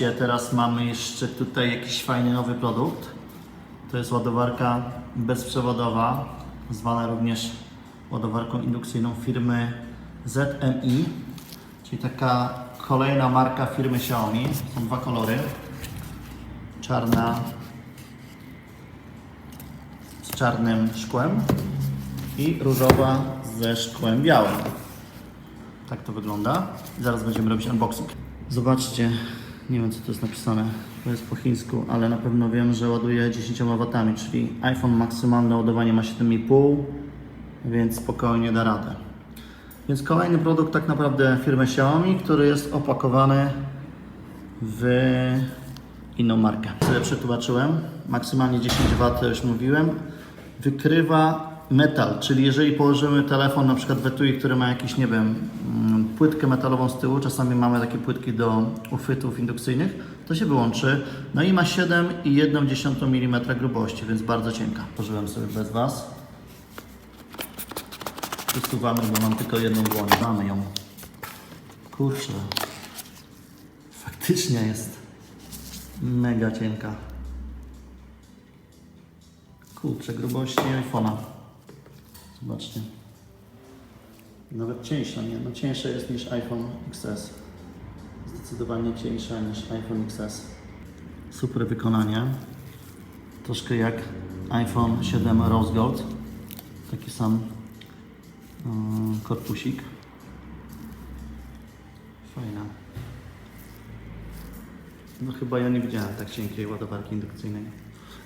Teraz mamy jeszcze tutaj jakiś fajny nowy produkt. To jest ładowarka bezprzewodowa, zwana również ładowarką indukcyjną firmy ZMI, czyli taka kolejna marka firmy Xiaomi. Są dwa kolory. Czarna z czarnym szkłem i różowa ze szkłem białym. Tak to wygląda. Zaraz będziemy robić unboxing. Zobaczcie, nie wiem co to jest napisane. To jest po chińsku, ale na pewno wiem, że ładuje 10 W, czyli iPhone maksymalne ładowanie ma 7,5, więc spokojnie da radę. Więc kolejny produkt tak naprawdę firmy Xiaomi, który jest opakowany w inną markę. Sobie przetłumaczyłem. Maksymalnie 10 W, już mówiłem. Wykrywa metal, czyli jeżeli położymy telefon na przykład w etui, który ma jakiś, nie wiem, płytkę metalową z tyłu, czasami mamy takie płytki do uchwytów indukcyjnych, to się wyłączy. No i ma 7,1 mm grubości, więc bardzo cienka. Pożyłem sobie bez Was. Przesuwamy, bo mam tylko jedną dłoń. Mamy ją. Kurczę. Faktycznie jest mega cienka. Kurczę, grubości iPhone'a. Zobaczcie. Nawet cieńsza, nie? No cieńsza jest niż iPhone XS. Zdecydowanie cieńsza niż iPhone XS. Super wykonanie. Troszkę jak iPhone 7 Rose Gold. Taki sam mm, korpusik. Fajna. No chyba ja nie widziałem tak cienkiej ładowarki indukcyjnej.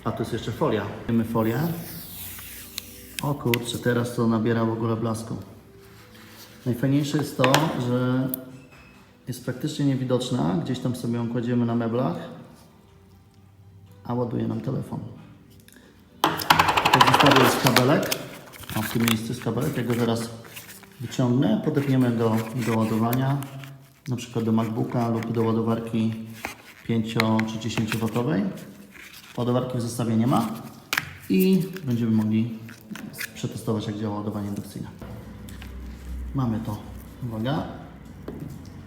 A tu jest jeszcze folia. Mamy folię. O kurczę, teraz to nabiera w ogóle blasku. Najfajniejsze jest to, że jest praktycznie niewidoczna. Gdzieś tam sobie ją kładziemy na meblach, a ładuje nam telefon. Zostawię jest kabelek. O, w tym miejscu jest kabelek. Ja go zaraz wyciągnę. Podepniemy go do ładowania, na przykład do MacBooka lub do ładowarki 5 czy 10 W. Ładowarki w zestawie nie ma i będziemy mogli przetestować jak działa ładowanie indukcyjne. Mamy to. Uwaga.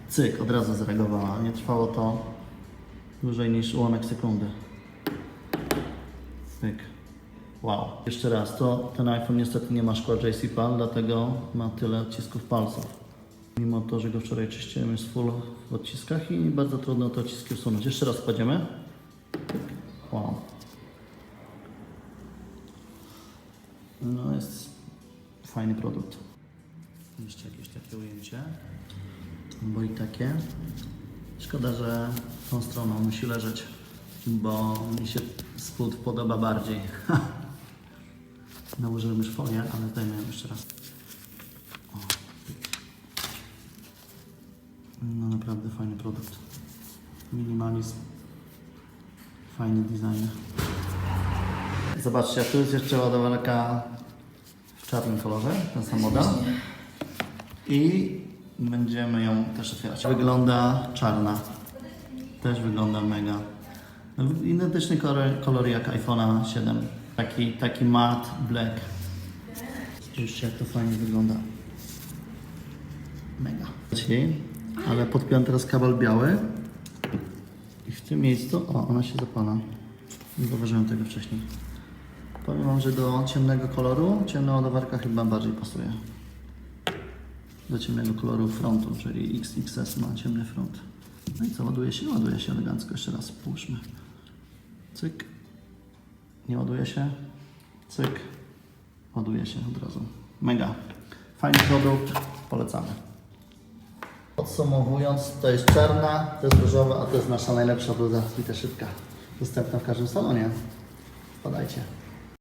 Cyk, od razu zareagowała. Nie trwało to dłużej niż ułamek sekundy. Cyk. Wow. Jeszcze raz, to ten iPhone niestety nie ma szkła JC Pal, dlatego ma tyle odcisków palców. Mimo to, że go wczoraj czyściłem, jest full w odciskach i bardzo trudno te odciski usunąć. Jeszcze raz kładziemy. Wow. No jest fajny produkt. Jeszcze jakieś takie ujęcie. Bo i takie. Szkoda, że tą stroną musi leżeć, bo mi się spód podoba bardziej. Nałożyłem już folię, ale zdejmę jeszcze raz. O. No naprawdę fajny produkt. Minimalizm. Fajny design. Zobaczcie, a tu jest jeszcze ładowarka w czarnym kolorze, ten sam model. I będziemy ją też otwierać. Wygląda czarna. Też wygląda mega. Identyczny kolor, kolor jak iPhone'a 7. Taki, taki matte black. Spójrzcie jak to fajnie wygląda. Mega. Ale podpiąłem teraz kabel biały. I w tym miejscu, o, ona się zapala. Nie zauważyłem tego wcześniej. Powiem Wam, że do ciemnego koloru ciemna ładowarka chyba bardziej pasuje. Do ciemnego koloru frontu, czyli XXS ma ciemny front. No i co, ładuje się? Ładuje się elegancko. Jeszcze raz puszczmy. Cyk. Nie ładuje się. Cyk. Ładuje się od razu. Mega. Fajny produkt. Polecamy. Podsumowując, to jest czarna, to jest różowa, a to jest nasza najlepsza bluza też szybka. Dostępna w każdym salonie. Wpadajcie.